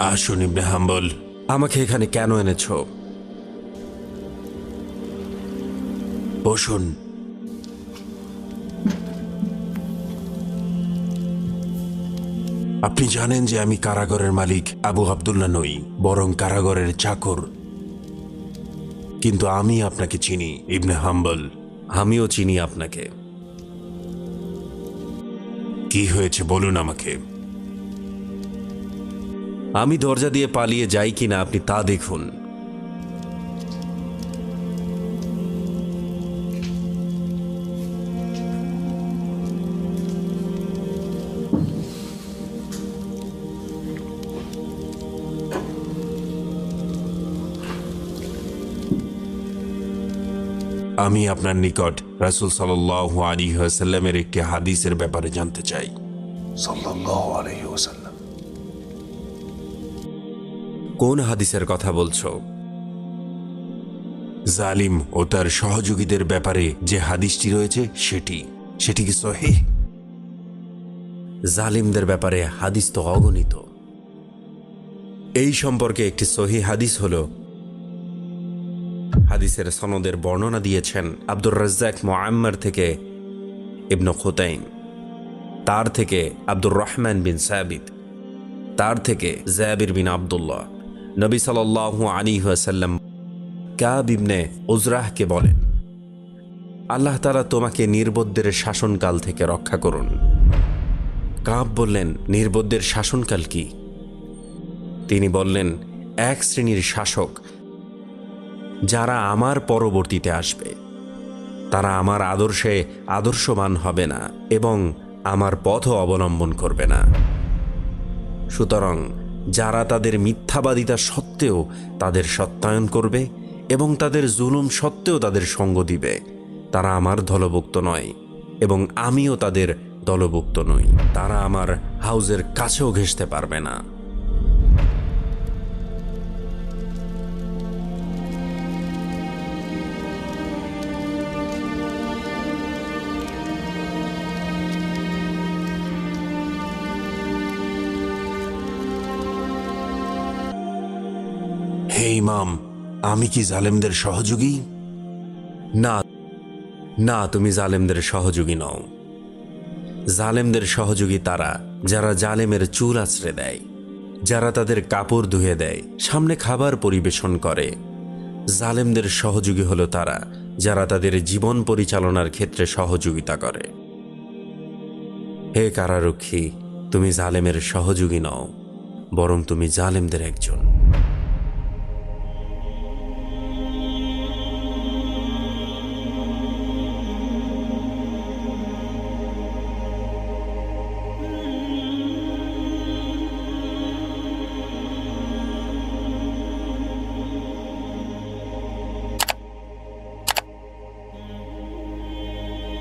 আসুন, ইবনে হাম্বল। আমাকে এখানে কেন এনেছ? বসুন। আপনি জানেন যে আমি কারাগরের মালিক আবু আবদুল্লাহ নই, বরং কারাগরের চাকর। কিন্তু আমি আপনাকে চিনি, ইবনে হাম্বল। আমিও চিনি আপনাকে। কি হয়েছে বলুন আমাকে। আমি দরজা দিয়ে পালিয়ে যাই কিনা আপনি তা দেখুন। আমি আপনার নিকট রাসুল সাল আলী সাল্লামের একটি হাদিসের ব্যাপারে জানতে চাই। সাল্লাল্লাহু আলাইহি কোন হাদিসের কথা বলছো? জালিম ও তার সহযোগীদের ব্যাপারে যে হাদিসটি রয়েছে, সেটি। সেটি কি সহিহ জালিমদের ব্যাপারে হাদিস তো অগণিত। এই সম্পর্কে একটি সহি হাদিস হল, হাদিসের সনদের বর্ণনা দিয়েছেন আব্দুর রাজ্জাক মোয়াম্মার থেকে ইবন খোতাইম। তার থেকে আব্দুর রহমান বিন সাবিত। তার থেকে জাবির বিন আবদুল্লাহ। নবী সাল্লাল্লাহু আলী সাল্লাম কাব ইবনে উজরাহকে বলেন, আল্লাহ তালা তোমাকে নির্বোধদের শাসনকাল থেকে রক্ষা করুন। কাব বললেন, নির্বোধদের শাসনকাল কি? তিনি বললেন, এক শ্রেণির শাসক যারা আমার পরবর্তীতে আসবে, তারা আমার আদর্শে আদর্শবান হবে না এবং আমার পথও অবলম্বন করবে না। সুতরাং যারা তাদের মিথ্যাবাদিতা সত্ত্বেও তাদের সত্যায়ন করবে এবং তাদের জুলুম সত্ত্বেও তাদের সঙ্গ দিবে। তারা আমার দলভুক্ত নয় এবং আমিও তাদের দলভুক্ত নই। তারা আমার হাউজের কাছেও ঘেঁষতে পারবে না। হে ইমাম, আমি কি জালেমদের সহযোগী? না না, তুমি জালেমদের সহযোগী নও। জালেমদের সহযোগী তারা, যারা জালেমের চুল আশ্রে দেয়, যারা তাদের কাপড় ধুয়ে দেয়, সামনে খাবার পরিবেশন করে। জালেমদের সহযোগী হলো তারা, যারা তাদের জীবন পরিচালনার ক্ষেত্রে সহযোগিতা করে। হে কারারক্ষী, তুমি জালেমের সহযোগী নও, বরং তুমি জালেমদের একজন।